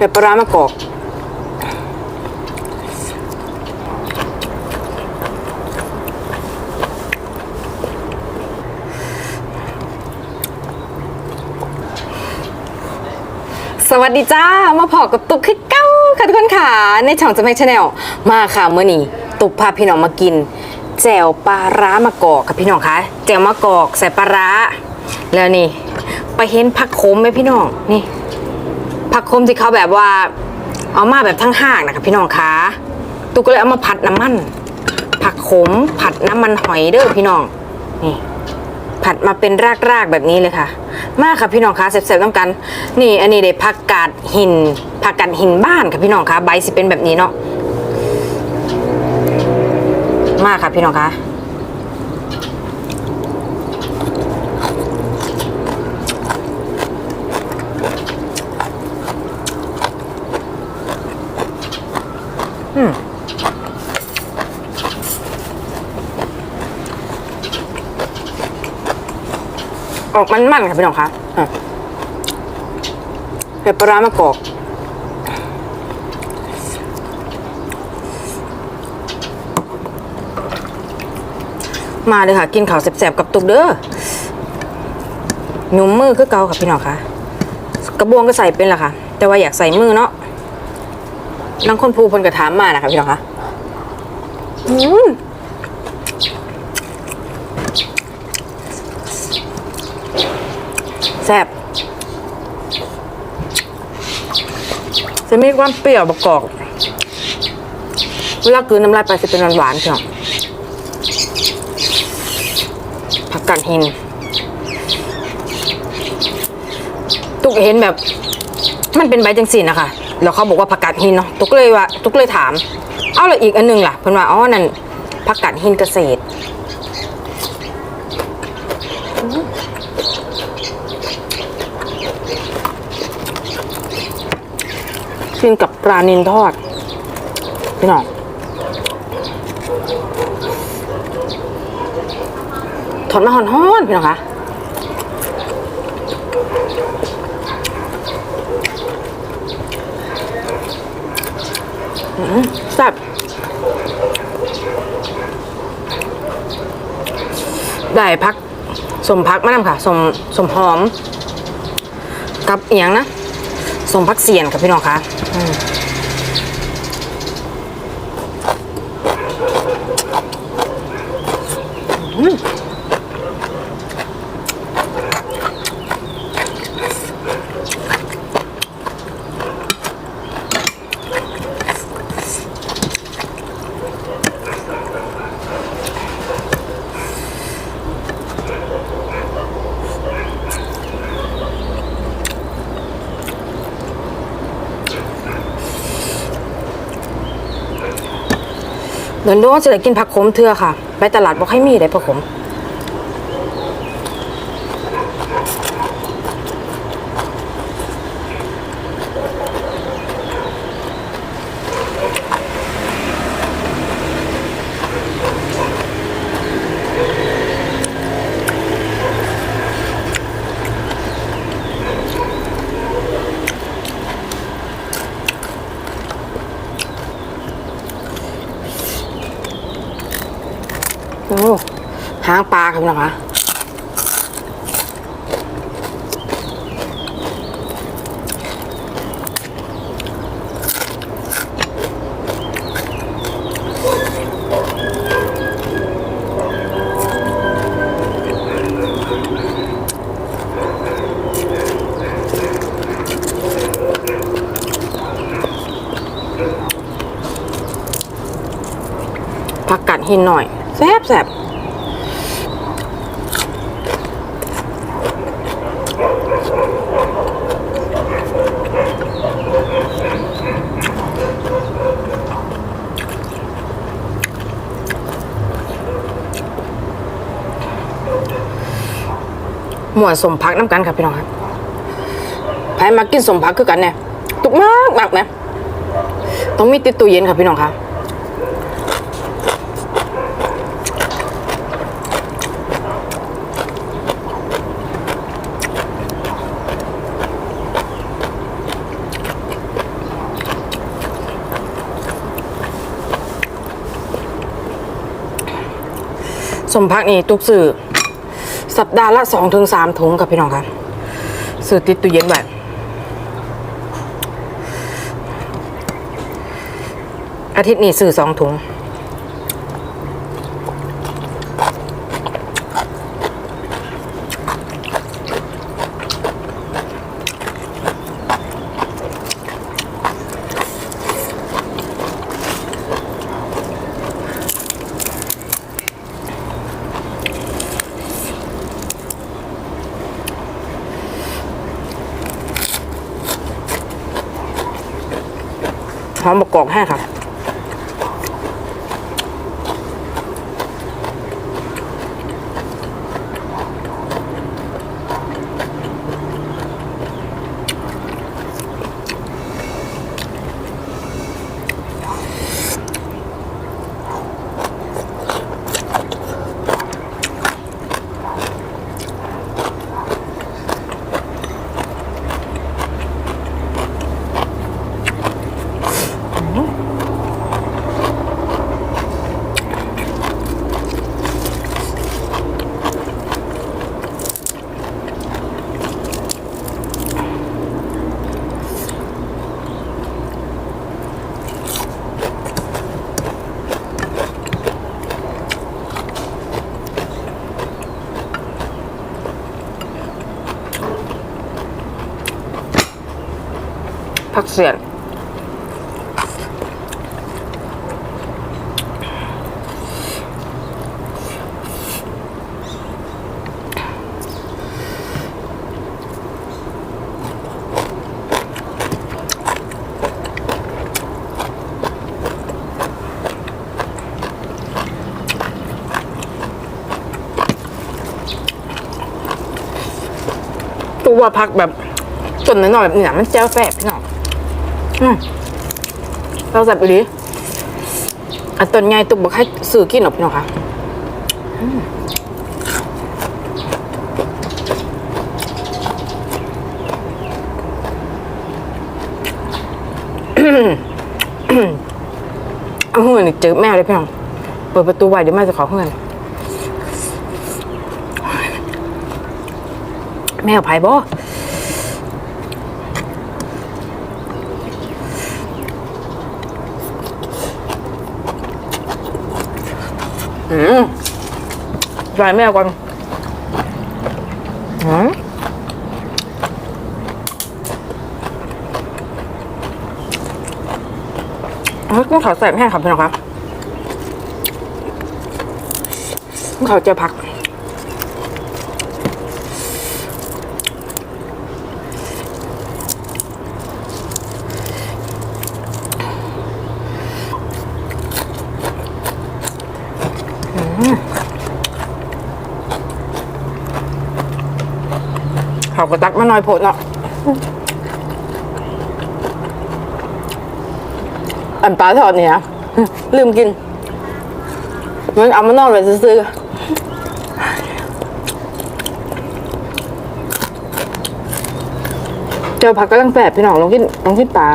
เป็ดปลาร้ามะกอกสวัสดีจ้า มาพอกับตุกขึ้นเก้าค่ะทุกคนค่ะ ในช่องจะแม็กชาแนลมาค่ะเมื่อนี้ ตุกพาพี่น้องมากิน แจ่วปลาร้ามะกอกค่ะพี่น้องคะแจ่วมะกอกใส่ปลาร้า แล้วนี่ ไปเห็นผักขมไหมพี่น้อง นี่ ผักขมที่เขาแบบว่า เอามาแบบทั้งห้างนะคะพี่น้องคะตุกก็เลยเอามาผัดน้ำมันผักขมผัดน้ำมันหอยเด้อพี่น้องนี่ผัดมาเป็นรากๆแบบนี้เลยค่ะ มากค่ะพี่น้องคะแซ่บๆต้องกัน นี่อันนี้เด็ผักกาดหินผักกาดหินบ้านค่ะพี่น้องคะใบสิเป็นแบบนี้เนาะมากค่ะพี่น้องคะ อกมันๆค่ะพี่น้องคะเผ็ดปลาร้ามะกอกมาเลยค่ะ กินข้าวแสบๆกับตุกเด้อหนุ่มมือคือเกาค่ะพี่น้องคะกระบวงก็ใส่เป็นละค่ะ แต่ว่าอยากใส่มือเนาะนังคนภูพนกระถามมานะคะพี่น้องคะอืม แซ่บ จะมีความเปรี้ยวประกอบเวลากืนน้ำลายไปจะเป็นหวานๆเชียวผักกาดหิน ตุกเห็นแบบ มันเป็นใบจังสีนะคะแล้วเขาบอกว่าผักกาดหินเนาะตุกเลยว่าตุกเลยถาม เอาเลยอีกอันหนึงล่ะเพิ่นว่าอ๋อนั่นผักกาดหินเกษตร กินกับปลานินทอด พี่น้องถอดมาหอนห้อนๆพี่น้องคะแซ่บได้พักสมพักมานำค่ะสมสมหอม กับเอียงนะ สมพักเสียนค่ะพี่น้องคะ เดินโดนจะได้กินผักขมเทือค่ะ ไปตลาดบอกให้มีได้ผักขม โอ้หางปลาครับพี่น้องคะผักกัดหินหน่อยแซ่บแซ่บ หมวนสมพักน้ำกันครับพี่น้องครับไผมากินสมพักคือกันเนี่ยตุกมากมากนะต้องมีติดตัวเย็นครับพี่น้องครับสมพักนี่ตุกสื่อ สัปดาห์ละสองถึงสามถุงกับพี่น้องค่ะซื้อติดตู้เย็นไว้อาทิตย์นี้ซื้อสองถุง อมประกอบให้ครับ ผักเสียนตัวผักแบบต้นน้อยๆแบบนี้นะมันแจ้วแสบพี่น้อง อืมเราแสบไปดิอันต้นใหญ่ตุกบอกให้ซื้อกินหรอกหน้อค่ะเอาเฮือนเจอแมวเลยพี่น้องเปิดประตูไว้เดี๋ยวแม่จะขอเฮือนแมวไผ่บ่ อืมใส่แม่ก่อนอืมเฮ้ยกุ้งขาวแสบแห้งครับพี่น้องครับกุ้งขาวเจียวผัก ก็ตักมาหน่อยโพดเนาะอันปลาทอดเนี่ยลืมกินมันเอามานอนไว้ซื้อเจอผักก็ตั้งแปบพี่น้องลองกินลองกินปลา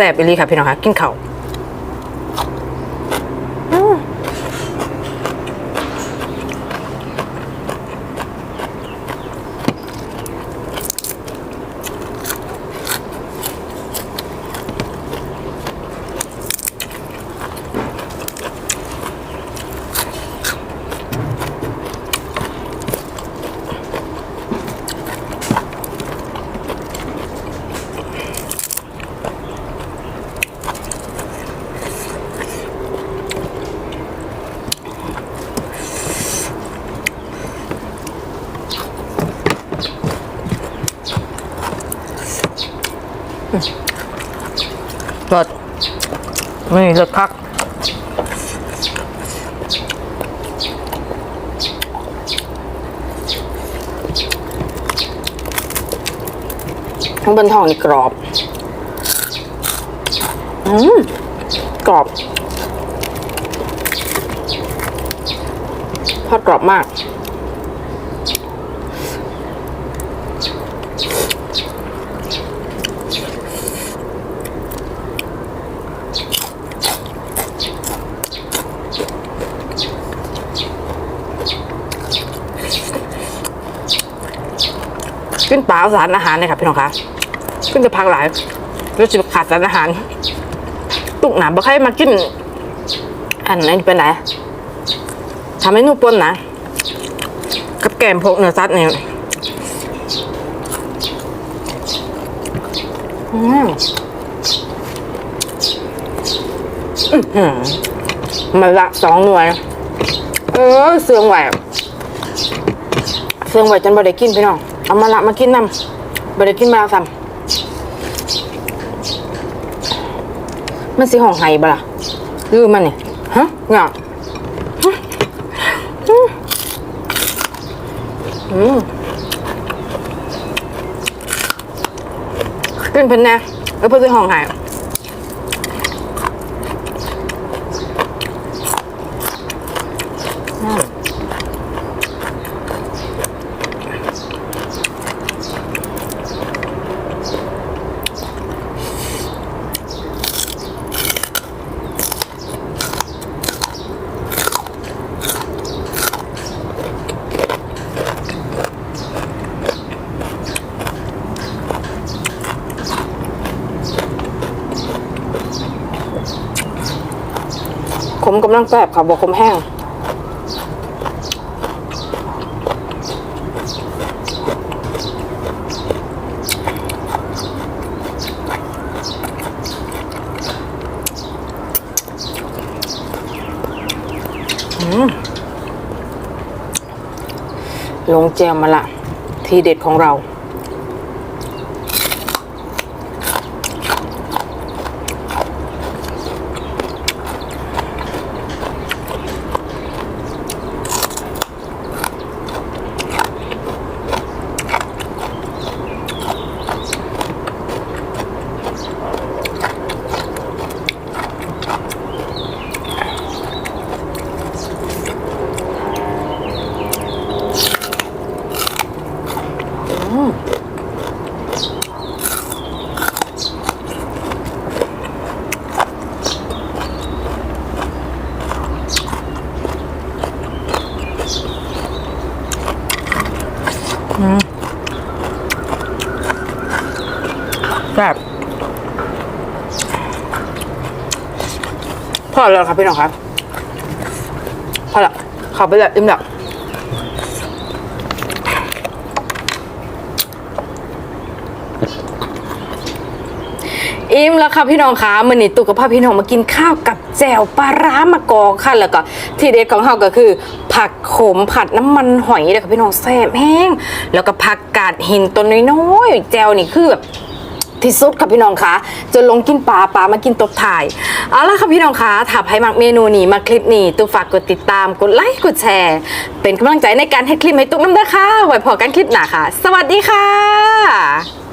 แสบอีหลีค่ะพี่น้องค่ะกินข้าว รสนี่รสคักข้างบนทองนี่กรอบ อืม กรอบ ทอดกรอบมาก ขึ้นปลาสารอาหารเลยค่ะพี่น้องคะขึ้นจะพักหลายรู้สึกขาดสารอาหาร ตุกหนาบ่ใครมากิน อันนี้เป็นไหนทำให้นูปนนะกับแกมพวกเนื้อสัตว์เนี่ยอืมอื้อหือมาละสองหน่วย เออเสืองไหวเสื่องไหวจนบ่ได้กินพี่น้อง เอามาละมากินน้ำบ่ได้กินมาซ้ำมันสิห้องไห้บ่ล่ะลืมมันนี่ฮะเงาอืมขึ้นเพิ่นแน่เออเพิ่นสิห้องไห้ กำลังแซ่บค่ะบอกขมแห้งลงแจมมาละ ทีเด็ดของเรา แบบพอแล้วครับพี่น้องครับพอละขับไปแล้วอิ่มแล้วอิ่มแล้วค่ะพี่น้องคะมื่อนี้ตุกกับพาพี่น้องมากินข้าวกับแจ่วปลาร้ามะกอกค่ะ แล้วก็ที่เด็ดของเราก็คือ ผักขมผัดน้ำมันหอยเลยค่ะพี่น้องแซ่บแห้งแล้วก็ผักกาดหินตัวน้อยๆแจ่วนี่คือแบบ ที่สุดค่ะพี่น้องคะจนลงกินปลาปลามากินตบถ่ายเอาละค่ะพี่น้องคะถ้าใครมักเมนูนี้มาคลิปนี้ตุ๊กฝากกดติดตามกดไลค์กดแชร์ เป็นกำลังใจในการให้คลิปให้ตุ๊กน้ำเด้อค่ะไว้พอกันคลิปหน้าค่ะ สวัสดีค่ะ